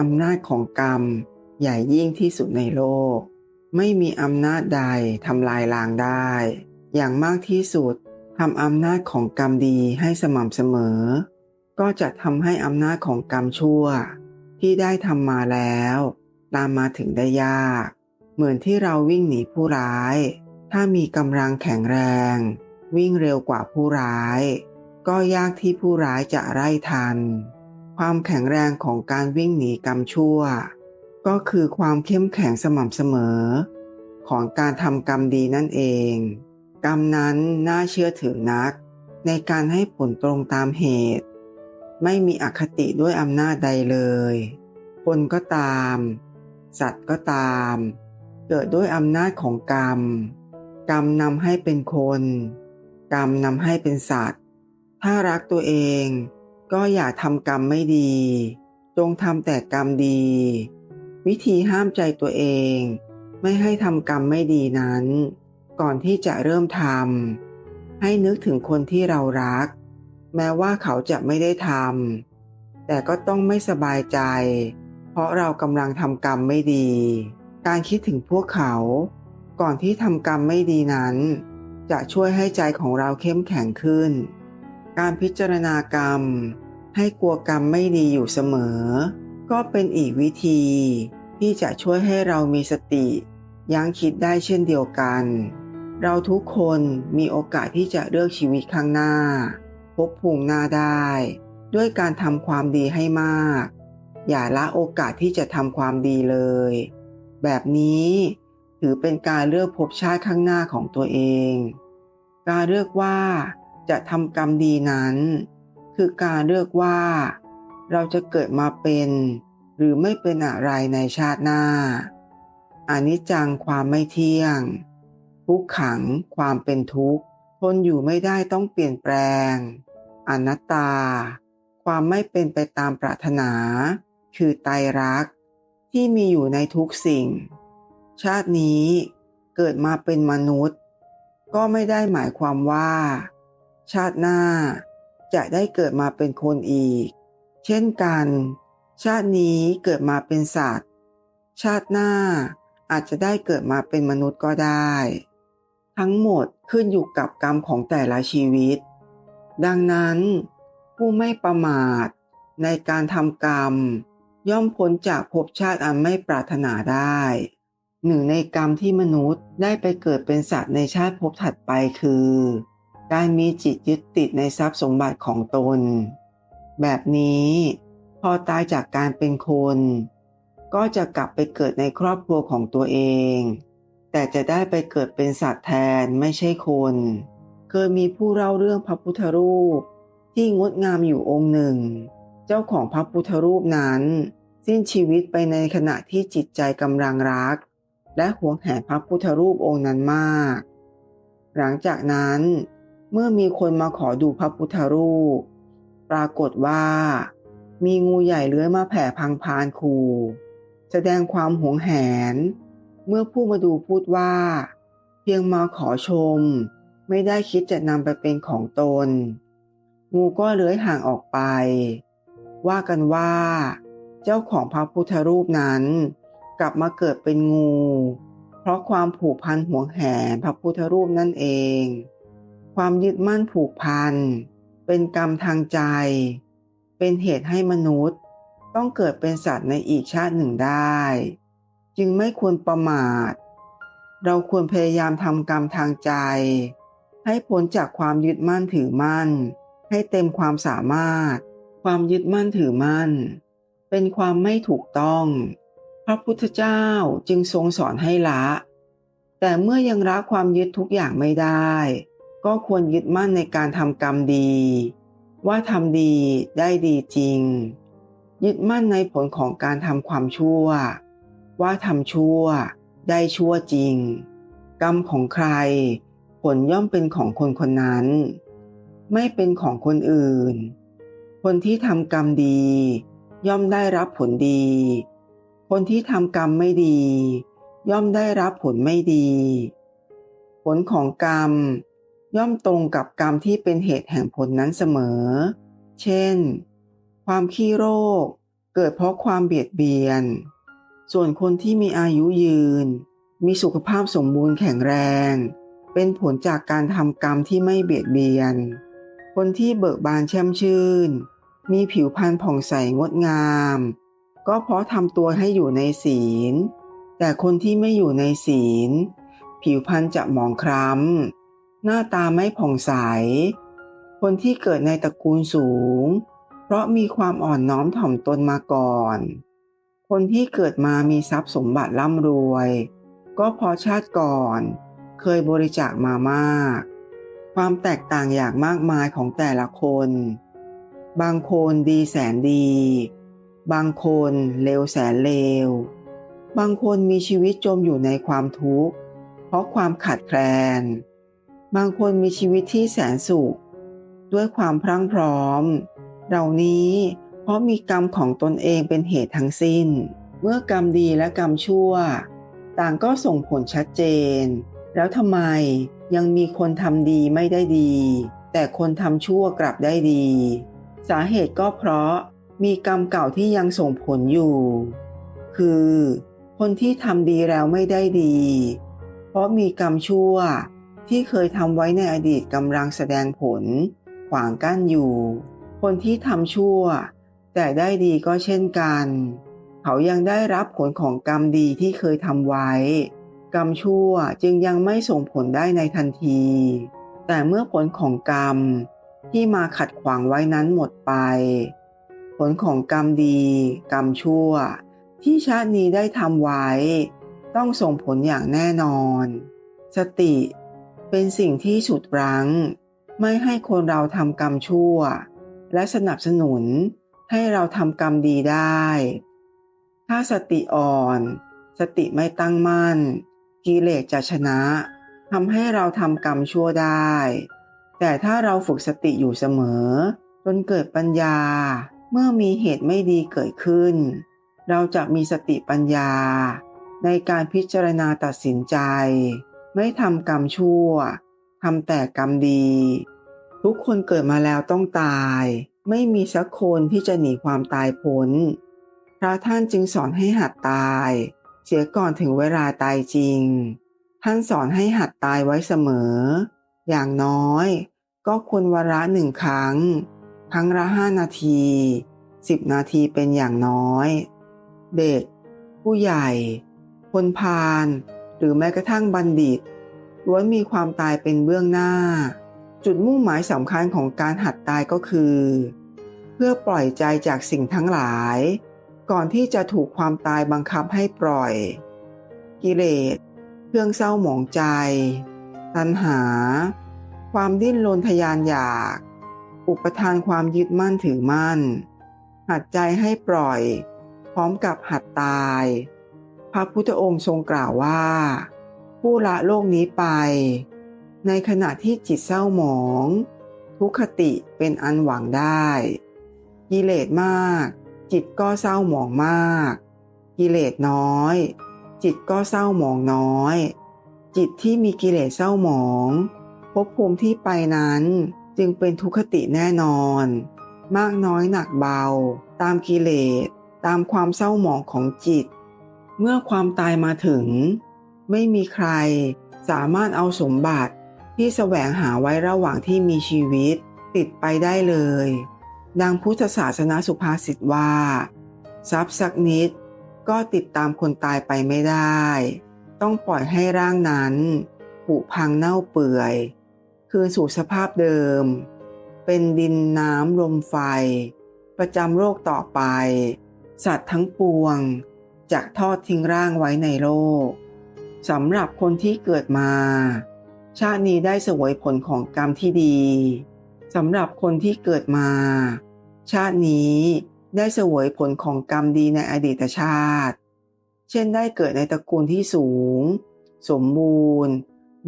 อำนาจของกรรม ใหญ่ยิ่งที่สุดในโลก ไม่มีอำนาจใดทำลายล้างได้ อย่างมากที่สุดทำอำนาจของกรรมดีให้สม่ำเสมอ ก็จะทำให้อำนาจของกรรมชั่ว ที่ได้ทำมาแล้ว ตามมาถึงได้ยาก เหมือนที่เราวิ่งหนีผู้ร้าย ถ้ามีกำลังแข็งแรง วิ่งเร็วกว่าผู้ร้าย ก็ยากที่ผู้ร้ายจะไล่ทัน ความแข็งแรงของการวิ่งหนีกรรมชั่ว ก็คือความเข้มแข็งสม่ำเสมอ ของการทำกรรมดีนั่นเอง กรรมนั้นน่าเชื่อถือนัก ในการให้ผลตรงตามเหตุ ไม่มีอคติด้วยอำนาจใดเลย คนก็ตาม สัตว์ก็ตาม เกิดด้วยอำนาจของกรรม กรรมนำให้เป็นคน กรรมนำให้เป็นสัตว์ ถ้ารักตัวเอง ก็อย่าทำกรรมไม่ดี จงทำแต่กรรมดี วิธีห้ามใจตัวเอง ไม่ให้ทำกรรมไม่ดีนั้น ก่อนที่จะเริ่มทำให้นึกถึงคนที่เรารัก แม้ว่าเขาจะไม่ได้ทำแต่ก็ต้องไม่สบายใจ เพราะเรากำลังทำกรรมไม่ดี การคิดถึงพวกเขา ก่อนที่ทำกรรมไม่ดีนั้น จะช่วยให้ใจของเราเข้มแข็งขึ้นการพิจารณากรรม ให้กลัวกรรมไม่ดีอยู่เสมอ ก็เป็นอีกวิธี ที่จะช่วยให้เรามีสติ ยั้งคิดได้เช่นเดียวกัน เราทุกคนมีโอกาสที่จะเลือกชีวิตข้างหน้า พบภูมิหน้าได้ ด้วยการทำความดีให้มาก อย่าละโอกาสที่จะทำความดีเลย แบบนี้ถือเป็นการเลือกภพชาติข้างหน้าของตัวเอง การเลือกว่าจะทำกรรมดีนั้น คือการเลือกว่า เราจะเกิดมาเป็น หรือไม่เป็นอะไรในชาติหน้าอนิจจังความไม่เที่ยง ทุกขังความเป็นทุกข์ทนอยู่ไม่ได้ต้องเปลี่ยนแปลง อนัตตา ความไม่เป็นไปตามปรารถนา คือไตรรักษ์ที่มีอยู่ในทุกสิ่ง ชาตินี้เกิดมาเป็นมนุษย์ ก็ไม่ได้หมายความว่า ชาติหน้า จะได้เกิดมาเป็นคนอีก เช่นกัน ชาตินี้เกิดมาเป็นสัตว์ ชาติหน้าอาจจะได้เกิดมาเป็นมนุษย์ก็ได้ ทั้งหมดขึ้นอยู่กับกรรมของแต่ละชีวิต ดังนั้นผู้ไม่ประมาทในการทำกรรม ย่อมพ้นจากภพชาติอันไม่ปรารถนาได้ หนึ่งในกรรมที่มนุษย์ได้ไปเกิดเป็นสัตว์ในชาติภพถัดไปคือ การมีจิตยึดติดในทรัพย์สมบัติของตน แบบนี้พอตายจากการเป็นคน ก็จะกลับไปเกิดในครอบครัวของตัวเอง แต่จะได้ไปเกิดเป็นสัตว์แทนไม่ใช่คน เคยมีผู้เล่าเรื่องพระพุทธรูป ที่งดงามอยู่องค์หนึ่ง เจ้าของพระพุทธรูปนั้น สิ้นชีวิตไปในขณะที่จิตใจกำลังรัก และหวงแหนพระพุทธรูปองค์นั้นมาก หลังจากนั้น เมื่อมีคนมาขอดูพระพุทธรูป ปรากฏว่า มีงูใหญ่เลื้อยมาแผ่พังพานคูแสดงความหวงแหน เมื่อผู้มาดูพูดว่า เพียงมาขอชม ไม่ได้คิดจะนำไปเป็นของตน งูก็เลื้อยห่างออกไป ว่ากันว่า เจ้าของพระพุทธรูปนั้น กลับมาเกิดเป็นงู เพราะความผูกพันหวงแหนพระพุทธรูปนั่นเอง ความยึดมั่นผูกพัน เป็นกรรมทางใจ เป็นเหตุให้มนุษย์ ต้องเกิดเป็นสัตว์ในอีกชาติหนึ่งได้ จึงไม่ควรประมาท เราควรพยายามทำกรรมทางใจ ให้พ้นจากความยึดมั่นถือมั่น ให้เต็มความสามารถ ความยึดมั่นถือมั่น เป็นความไม่ถูกต้อง พระพุทธเจ้าจึงทรงสอนให้ละ แต่เมื่อยังละความยึดทุกอย่างไม่ได้ ก็ควรยึดมั่นในการทำกรรมดี ว่าทำดีได้ดีจริง ยึดมั่นในผลของการทำความชั่ว ว่าทำชั่วได้ชั่วจริง กรรมของใคร ผลย่อมเป็นของคนคนนั้น ไม่เป็นของคนอื่น คนที่ทำกรรมดี ย่อมได้รับผลดี คนที่ทำกรรมไม่ดี ย่อมได้รับผลไม่ดี ผลของกรรม ย่อมตรงกับกรรมที่เป็นเหตุแห่งผลนั้นเสมอ เช่น ความขี้โรค เกิดเพราะความเบียดเบียน ส่วนคนที่มีอายุยืน มีสุขภาพสมบูรณ์แข็งแรง เป็นผลจากการทำกรรมที่ไม่เบียดเบียน คนที่เบิกบานแช่มชื่น มีผิวพรรณผ่องใสงดงาม ก็เพราะทำตัวให้อยู่ในศีล แต่คนที่ไม่อยู่ในศีล ผิวพรรณจะหมองคล้ำ หน้าตาไม่ผ่องใส คนที่เกิดในตระกูลสูง เพราะมีความอ่อนน้อมถ่อมตนมาก่อน คนที่เกิดมามีทรัพย์สมบัติร่ำรวย ก็พราะชาติก่อน เคยบริจาคมามาก ความแตกต่างอย่างมากมายของแต่ละคน บางคนดีแสนดี บางคนเลวแสนเลว บางคนมีชีวิตจมอยู่ในความทุกข์ เพราะความขาดแคลน บางคนมีชีวิตที่แสนสุข ด้วยความพรั่งพร้อม เหล่านี้เพราะมีกรรมของตนเองเป็นเหตุทั้งสิ้น เมื่อกรรมดีและกรรมชั่ว ต่างก็ส่งผลชัดเจน แล้วทำไมยังมีคนทำดีไม่ได้ดี แต่คนทำชั่วกลับได้ดี สาเหตุก็เพราะมีกรรมเก่าที่ยังส่งผลอยู่ คือ คนที่ทำดีแล้วไม่ได้ดี เพราะมีกรรมชั่ว ที่เคยทำไว้ในอดีตกำลังแสดงผล ขวางกั้นอยู่ คนที่ทำชั่ว แต่ได้ดีก็เช่นกัน เขายังได้รับผลของกรรมดีที่เคยทำไว้ กรรมชั่วจึงยังไม่ส่งผลได้ในทันที แต่เมื่อผลของกรรมที่มาขัดขวางไว้นั้นหมดไป ผลของกรรมดี กรรมชั่ว ที่ชาตินี้ได้ทำไว้ ต้องส่งผลอย่างแน่นอน สติ เป็นสิ่งที่ฉุดรั้ง ไม่ให้คนเราทำกรรมชั่ว และสนับสนุนให้เราทำกรรมดีได้ ถ้าสติอ่อน สติไม่ตั้งมั่น กิเลสจะชนะทำให้เราทำกรรมชั่วได้ แต่ถ้าเราฝึกสติอยู่เสมอ จนเกิดปัญญา เมื่อมีเหตุไม่ดีเกิดขึ้น เราจะมีสติปัญญา ในการพิจารณาตัดสินใจ ไม่ทำกรรมชั่วทำแต่กรรมดี ทุกคนเกิดมาแล้วต้องตาย ไม่มีสักคนที่จะหนีความตายพ้น พระท่านจึงสอนให้หัดตาย เสียก่อนถึงเวลาตายจริง ท่านสอนให้หัดตายไว้เสมอ อย่างน้อย ก็ควรวาระหนึ่งครั้ง ครั้งละห้านาทีสิบนาทีเป็นอย่างน้อย เด็ก ผู้ใหญ่ คนพาล หรือแม้กระทั่งบัณฑิตล้วนมีความตายเป็นเบื้องหน้า จุดมุ่งหมายสำคัญของการหัดตายก็คือ เพื่อปล่อยใจจากสิ่งทั้งหลาย ก่อนที่จะถูกความตายบังคับให้ปล่อย กิเลส เครื่องเศร้าหมองใจ ตัณหา ความดิ้นรนทยานอยาก อุปทานความยึดมั่นถือมั่น หัดใจให้ปล่อย พร้อมกับหัดตาย พระพุทธองค์ทรงกล่าวว่า ผู้ละโลกนี้ไป ในขณะที่จิตเศร้าหมอง ทุกขติเป็นอันหวังได้กิเลสมาก จิตก็เศร้าหมองมากกิเลสน้อย จิตก็เศร้าหมองน้อย จิตที่มีกิเลสเศร้าหมองภพภูมิที่ไปนั้นจึงเป็นทุกขติแน่นอน มากน้อยหนักเบา ตามกิเลสตามความเศร้าหมองของจิต เมื่อความตายมาถึง ไม่มีใครสามารถเอาสมบัติที่แสวงหาไว้ระหว่างที่มีชีวิตติดไปได้เลย ดังพุทธศาสนาสุภาษิตว่า ทรัพย์สักนิดก็ติดตามคนตายไปไม่ได้ ต้องปล่อยให้ร่างนั้นผุพังเน่าเปื่อย คืนสู่สภาพเดิม เป็นดินน้ำลมไฟ ประจำโรคต่อไป สัตว์ทั้งปวง จะทอดทิ้งร่างไว้ในโลกสำหรับคนที่เกิดมา ชาตินี้ได้เสวยผลของกรรมที่ดีสำหรับคนที่เกิดมา ชาตินี้ได้เสวยผลของกรรมดีในอดีตชาติ เช่นได้เกิดในตระกูลที่สูง สมบูรณ์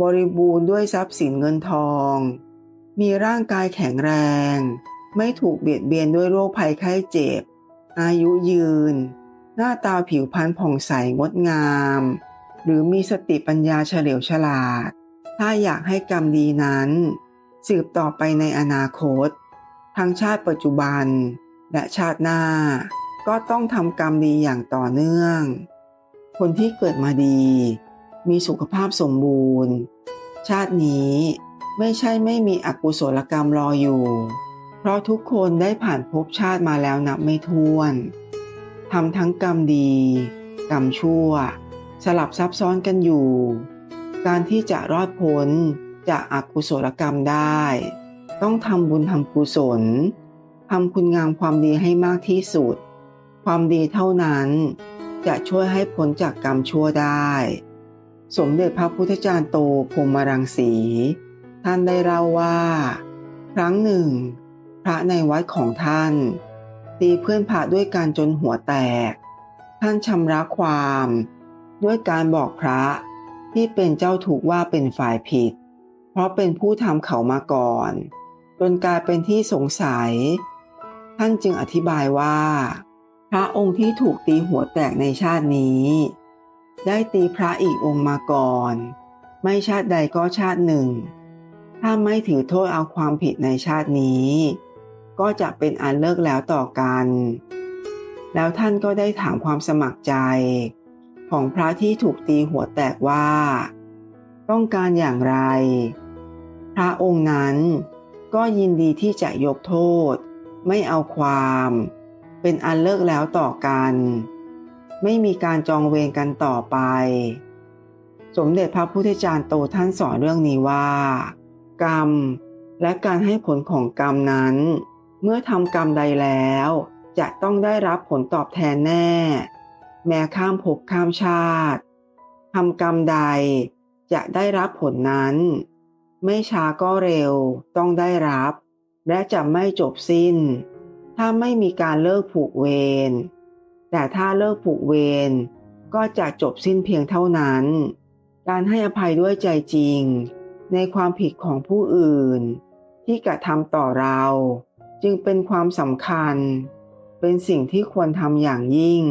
บริบูรณ์ด้วยทรัพย์สินเงินทอง มีร่างกายแข็งแรง ไม่ถูกเบียดเบียนด้วยโรคภัยไข้เจ็บ อายุยืน หน้าตาผิวพรรณผ่องใสงดงาม หรือมีสติปัญญาเฉลียวฉลาด ถ้าอยากให้กรรมดีนั้น สืบต่อไปในอนาคต ทั้งชาติปัจจุบัน และชาติหน้า ก็ต้องทำกรรมดีอย่างต่อเนื่อง คนที่เกิดมาดี มีสุขภาพสมบูรณ์ ชาตินี้ไม่ใช่ไม่มีอกุศลกรรมรออยู่ เพราะทุกคนได้ผ่านภพชาติมาแล้วนับไม่ถ้วน ทำทั้งกรรมดี กรรมชั่ว สลับซับซ้อนกันอยู่ การที่จะรอดพ้นจากอากุศลกรรมได้ ต้องทำบุญทำกุศลทำคุณงามความดีให้มากที่สุด ความดีเท่านั้นจะช่วยให้พ้นจากกรรมชั่วได้ สมเด็จพระพุทธจารย์โตพรหมรังสี ท่านได้เล่าว่า ครั้งหนึ่ง พระในวัดของท่าน ตีเพื่อนพระด้วยการจนหัวแตก ท่านชำระความ ด้วยการบอกพระที่เป็นเจ้าถูกว่าเป็นฝ่ายผิด เพราะเป็นผู้ทำเขามาก่อน จนกลายเป็นที่สงสัย ท่านจึงอธิบายว่า พระองค์ที่ถูกตีหัวแตกในชาตินี้ ได้ตีพระอีกองค์มาก่อน ไม่ชาติใดก็ชาติหนึ่ง ถ้าไม่ถือโทษเอาความผิดในชาตินี้ ก็จะเป็นอันเลิกแล้วต่อกัน แล้วท่านก็ได้ถามความสมัครใจ ของพระที่ถูกตีหัวแตกว่า ต้องการอย่างไร พระองค์นั้นก็ยินดีที่จะยกโทษ ไม่เอาความ เป็นอันเลิกแล้วต่อกัน ไม่มีการจองเวรกันต่อไป สมเด็จพระพุทธจารย์โตท่านสอนเรื่องนี้ว่า กรรมและการให้ผลของกรรมนั้น เมื่อทำกรรมใดแล้ว จะต้องได้รับผลตอบแทนแน่ แม้ข้ามภพข้ามชาติทำกรรมใดจะได้รับผลนั้น ไม่ช้าก็เร็วต้องได้รับ และจะไม่จบสิ้น ถ้าไม่มีการเลิกผูกเวรแต่ถ้าเลิกผูกเวรก็จะจบสิ้นเพียงเท่านั้น การให้อภัยด้วยใจจริง ในความผิดของผู้อื่น ที่กระทำต่อเรา จึงเป็นความสำคัญ เป็นสิ่งที่ควรทำอย่างยิ่ง